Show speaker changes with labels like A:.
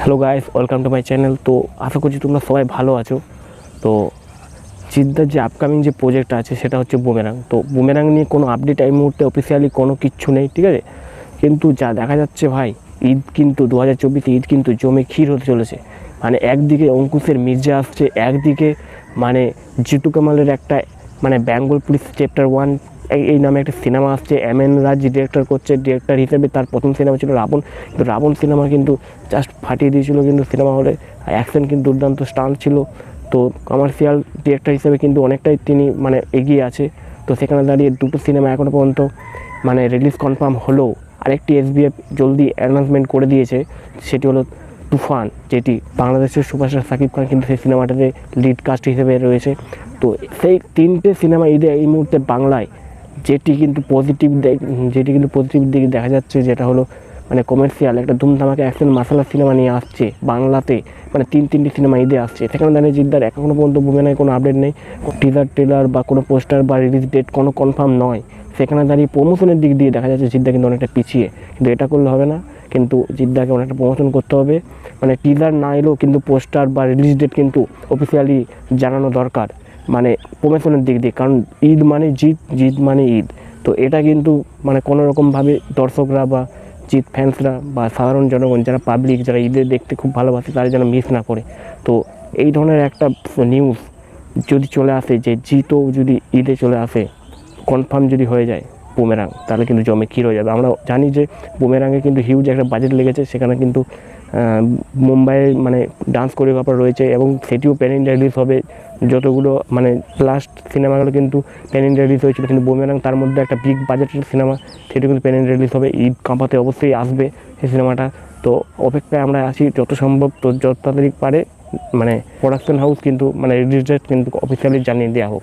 A: Hello guys welcome to my channel তো আশা করছি তোমরা সবাই ভালো আছো। তো জিদ্দার যে আপকামিং যে প্রজেক্ট আছে, সেটা হচ্ছে বুমেরাং তো বুমেরাং নিয়ে কোনো আপডেট এই মুহূর্তে অফিসিয়ালি কোনো কিচ্ছু নেই, ঠিক আছে? কিন্তু যা দেখা যাচ্ছে ভাই, ঈদ কিন্তু দু হাজার চব্বিশে ঈদ কিন্তু জমে ক্ষীর হতে চলেছে। মানে একদিকে অঙ্কুশের মির্জা আসছে, একদিকে মানে জিতু কামালের একটা মানে বেঙ্গল পুলিশ চ্যাপ্টার ওয়ান এই নামে একটা সিনেমা আসছে এম এন রাজ ডিরেক্টর করছে ডিরেক্টর হিসেবে তার প্রথম সিনেমা ছিল রাবণ। কিন্তু রাবণ সিনেমা কিন্তু জাস্ট ফাটিয়ে দিয়েছিল কিন্তু সিনেমা হলে অ্যাকশন কিন্তু দুর্দান্ত স্টান্ট ছিল। তো কমার্শিয়াল ডিরেক্টর হিসেবে কিন্তু অনেকটাই তিনি মানে এগিয়ে আছে। তো সেখানে দাঁড়িয়ে দুটো সিনেমা এখনও পর্যন্ত মানে রিলিজ কনফার্ম হলেও আরেকটি এসবিএফ জলদি অ্যানাউন্সমেন্ট করে দিয়েছে, সেটি হলো তুফান, যেটি বাংলাদেশের সুপারস্টার সাকিব খান কিন্তু সেই সিনেমাটাতে লিড কাস্ট হিসেবে রয়েছে। তো সেই তিনটে সিনেমা ঈদে এই মুহূর্তে বাংলায় যেটি কিন্তু পজিটিভ যেটি কিন্তু পজিটিভ দিকে দেখা যাচ্ছে, যেটা হলো মানে কমার্শিয়াল একটা ধুমধামাকে অ্যাকশন মাসালা সিনেমা নিয়ে আসছে বাংলাতে মানে তিন, তিনটি সিনেমা ঈদে আসছে। সেখানে দাঁড়িয়ে জিদ্দার এখনও পর্যন্ত বুমেনায় কোনো আপডেট নেই। টিজার ট্রেলার বা কোনো পোস্টার বা রিলিজ ডেট কোনো কনফার্ম নয়। সেখানে দাঁড়িয়ে প্রমোশনের দিক দিয়ে দেখা যাচ্ছে জিদ্দা কিন্তু অনেকটা পিছিয়ে। কিন্তু এটা করলে হবে না, কিন্তু জিদ্দাকে অনেকটা প্রমোশন করতে হবে। মানে টিজার না এলেও কিন্তু পোস্টার বা রিলিজ ডেট কিন্তু অফিসিয়ালি জানানো দরকার। মানে প্রমোশনের দিক দিয়ে, কারণ ঈদ মানে জিত জিত মানে ঈদ। তো এটা কিন্তু মানে কোনো রকমভাবে দর্শকরা বা জিত ফ্যান্সরা বা সাধারণ জনগণ যারা পাবলিক যারা ঈদের দেখতে খুব ভালোবাসে, তারা যেন মিস না করে। তো এই ধরনের একটা নিউজ যদি চলে আসে যে জিতও যদি ঈদে চলে আসে কনফার্ম যদি হয়ে যায় বুমেরাং। তাহলে কিন্তু জমে কী হয়ে যাবে। আমরা জানি যে বুমেরাঙে কিন্তু হিউজ একটা বাজেট লেগেছে সেখানে কিন্তু আহ, মুম্বাইয়ে মানে ডান্স কোরিওগ্রাফার রয়েছে এবং সেটিও প্যান ইন্ডিয়া রিলিজ হবে। যতগুলো মানে লাস্ট সিনেমাগুলো কিন্তু প্যান ইন্ডিয়া রিলিজ হয়েছিল কিন্তু বুমেরাং তার মধ্যে একটা বিগ বাজেটের সিনেমা সেটি কিন্তু প্যান ইন্ডিয়া রিলিজ হবে। ঈদ কাঁপাতে অবশ্যই আসবে সেই সিনেমাটা। তো অপেক্ষায় আমরা আছি যত সম্ভব তো যত তাড়াতাড়ি পারে মানে প্রোডাকশন হাউস কিন্তু মানে রিলিজ ডেট কিন্তু অফিসিয়ালি জানিয়ে দেওয়া হোক।